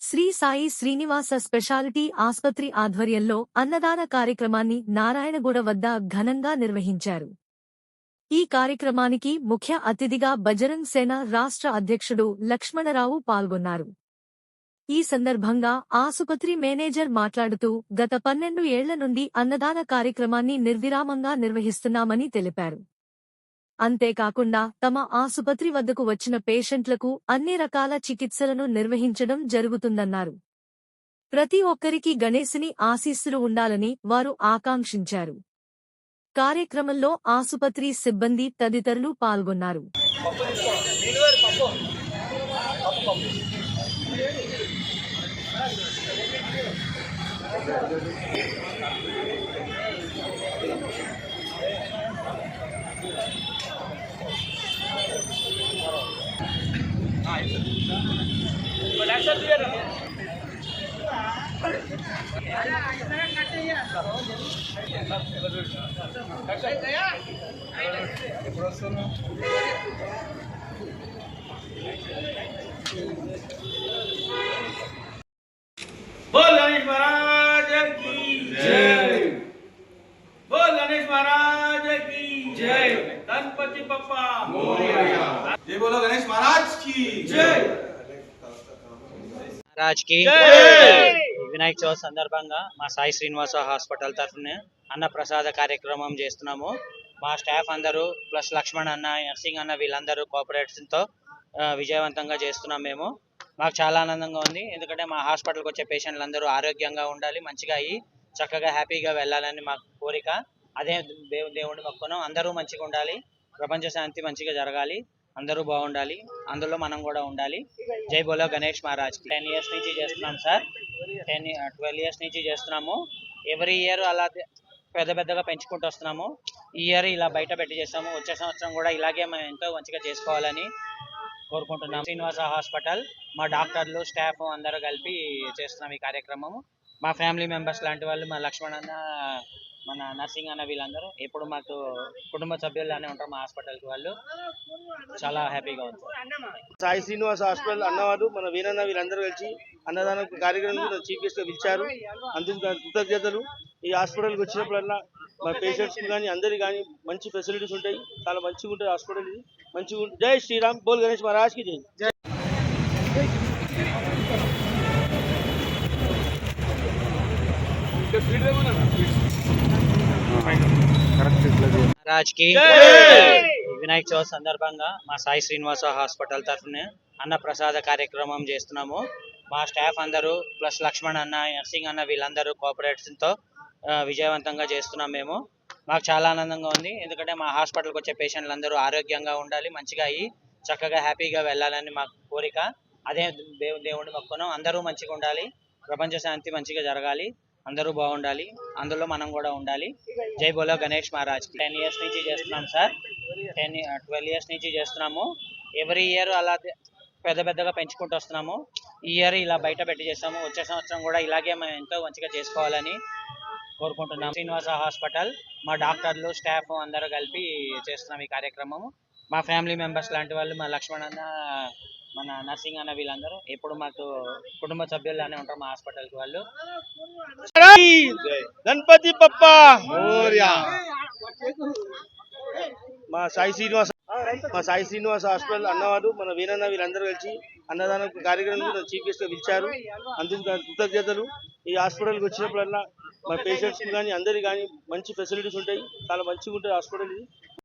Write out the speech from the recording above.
Shri Sai Srinivasa speciality ఆస్పత్రి ఆధ్వర్యంలో అన్నదాన కార్యక్రమాన్ని నారాయణగూడ వద్ద ఘనంగా నిర్వహించారు. ఈ కార్యక్రమానికి ముఖ్య అతిథిగా బజరంగ్ సేన రాష్ట్ర అధ్యక్షుడు లక్ష్మణరావు పాల్గొన్నారు. ఈ సందర్భంగా ఆసుపత్రి మేనేజర్ మాట్లాడుతూ గత పన్నెండు ఏళ్ళ నుండి అన్నదాన కార్యక్రమాన్ని నిర్విరామంగా నిర్వహిస్తున్నామని తెలిపారు. అంతేకాకుండా తమ ఆసుపత్రి వద్దకు వచ్చిన పేషెంట్లకు అన్ని రకాల చికిత్సలను నిర్వహించడం జరుగుతుందన్నారు. ప్రతి ఒక్కరికి గణేశుని ఆశీస్సులు ఉండాలని వారు ఆకాంక్షించారు. కార్యక్రమంలో ఆసుపత్రి సిబ్బంది తదితరులు పాల్గొన్నారు. बोल गणेश महाराज की जय। बोल गणेश महाराज की जय। गणपति पप्पा जय बोलो गणेश महाराज की जय। రాజ్కి జై! వినాయక చవితి సందర్భంగా మా సాయి శ్రీనివాస హాస్పిటల్ తరఫున అన్న ప్రసాద కార్యక్రమం చేస్తున్నాము. మా స్టాఫ్ అందరూ ప్లస్ లక్ష్మణ్ అన్న నర్సింగ్ అన్న వీళ్ళందరూ కోఆపరేషన్తో ఆ, విజయవంతంగా చేస్తున్నాం మేము. మాకు చాలా ఆనందంగా ఉంది. ఎందుకంటే మా హాస్పిటల్కి వచ్చే పేషెంట్లు అందరూ ఆరోగ్యంగా ఉండాలి మంచిగా అయ్యి చక్కగా హ్యాపీగా వెళ్ళాలని మా కోరిక. అదే దేవు దేవుడిని మొక్కున్నాం అందరూ మంచిగా ఉండాలి. ప్రపంచ శాంతి మంచిగా జరగాలి. అందరూ బాగుండాలి. అందులో మనం కూడా ఉండాలి. జై బోలో గణేష్ మహారాజ్ టెన్ ఇయర్స్ నుంచి చేస్తున్నాం సార్. టెన్ ట్వెల్వ్ ఇయర్స్ నుంచి చేస్తున్నాము. ఎవ్రీ ఇయర్ అలా పెద్ద పెద్దగా పెంచుకుంటూ వస్తున్నాము. ఈ ఇయర్ ఇలా బయట పెట్టి చేస్తాము. వచ్చే సంవత్సరం కూడా ఇలాగే మేము ఎంతో మంచిగా చేసుకోవాలని కోరుకుంటున్నాం శ్రీనివాస హాస్పిటల్ మా డాక్టర్లు స్టాఫ్ అందరూ కలిపి చేస్తున్నాం ఈ కార్యక్రమము. మా ఫ్యామిలీ మెంబర్స్ లాంటి వాళ్ళు మా లక్ష్మణ్ అన్న మన నర్సింగ్ అన్న వీళ్ళందరూ ఎప్పుడు మాకు కుటుంబ సభ్యుల్లానే ఉంటారు మా హాస్పిటల్కి వాళ్ళు. చాలా హ్యాపీగా ఉంది. సాయి శ్రీనివాస్ హాస్పిటల్ అన్నవారు మన వీరన్న వీళ్ళందరూ కలిసి అన్నదాన కార్యక్రమం చీఫ్ గెస్ట్ పిలిచారు. అందుకు కృతజ్ఞతలు. ఈ హాస్పిటల్కి వచ్చినప్పుడల్లా మన పేషెంట్స్ కానీ అందరికి కానీ మంచి ఫెసిలిటీస్ ఉంటాయి. చాలా మంచిగా ఉంటుంది హాస్పిటల్ ఇది. మంచిగా ఉంటుంది. జై శ్రీరామ్. బోల్ గణేష్ మహారాజ్కి జై. రాజ్కి జై! వినాయక చవితి సందర్భంగా మా సాయి శ్రీనివాస హాస్పిటల్ తరఫున అన్న ప్రసాద కార్యక్రమం చేస్తున్నాము. మా స్టాఫ్ అందరూ ప్లస్ లక్ష్మణ్ అన్న నర్సింగ్ అన్న వీళ్ళందరూ కోఆపరేషన్తో ఆ, విజయవంతంగా చేస్తున్నాం మేము. మాకు చాలా ఆనందంగా ఉంది. ఎందుకంటే మా హాస్పిటల్కి వచ్చే పేషెంట్లు అందరూ ఆరోగ్యంగా ఉండాలి మంచిగా అయ్యి చక్కగా హ్యాపీగా వెళ్ళాలని మా కోరిక. అదే దేవు దేవుడిని మొక్కున్నాం అందరూ మంచిగా ఉండాలి. ప్రపంచ శాంతి మంచిగా జరగాలి. అందరూ బాగుండాలి. అందులో మనం కూడా ఉండాలి. జై బోలో గణేష్ మహారాజ్. టెన్ ఇయర్స్ నుంచి చేస్తున్నాం సార్. టెన్ ట్వెల్వ్ ఇయర్స్ నుంచి చేస్తున్నాము. ఎవ్రీ ఇయర్ అలా పెద్ద పెద్దగా పెంచుకుంటూ వస్తున్నాము. ఈ ఇయర్ ఇలా బయట పెట్టి చేస్తాము. వచ్చే సంవత్సరం కూడా ఇలాగే మేము ఎంతో మంచిగా చేసుకోవాలని కోరుకుంటున్నాం శ్రీనివాస హాస్పిటల్ మా డాక్టర్లు స్టాఫ్ అందరూ కలిపి చేస్తున్నాం ఈ కార్యక్రమము. మా ఫ్యామిలీ మెంబర్స్ లాంటి వాళ్ళు మా లక్ష్మణ్ అన్న మన నర్సింగ్ అన్న వీళ్ళందరూ. ఎప్పుడు మాకు కుటుంబ సభ్యుల్లానే ఉంటారు మా హాస్పిటల్కి వాళ్ళు. గణపతి పప్ప! మా సాయి శ్రీనివాస మా సాయి శ్రీనివాస హాస్పిటల్ అన్నవారు మన వీరన్న వీళ్ళందరూ కలిసి అన్నదాన కార్యక్రమం చీఫ్ గెస్ట్గా పిలిచారు. అందుకు కృతజ్ఞతలు. ఈ హాస్పిటల్కి వచ్చినప్పుడల్లా మా పేషెంట్స్ కానీ అందరికి కానీ మంచి ఫెసిలిటీస్ ఉంటాయి. చాలా మంచిగా ఉంటుంది హాస్పిటల్ ఇది.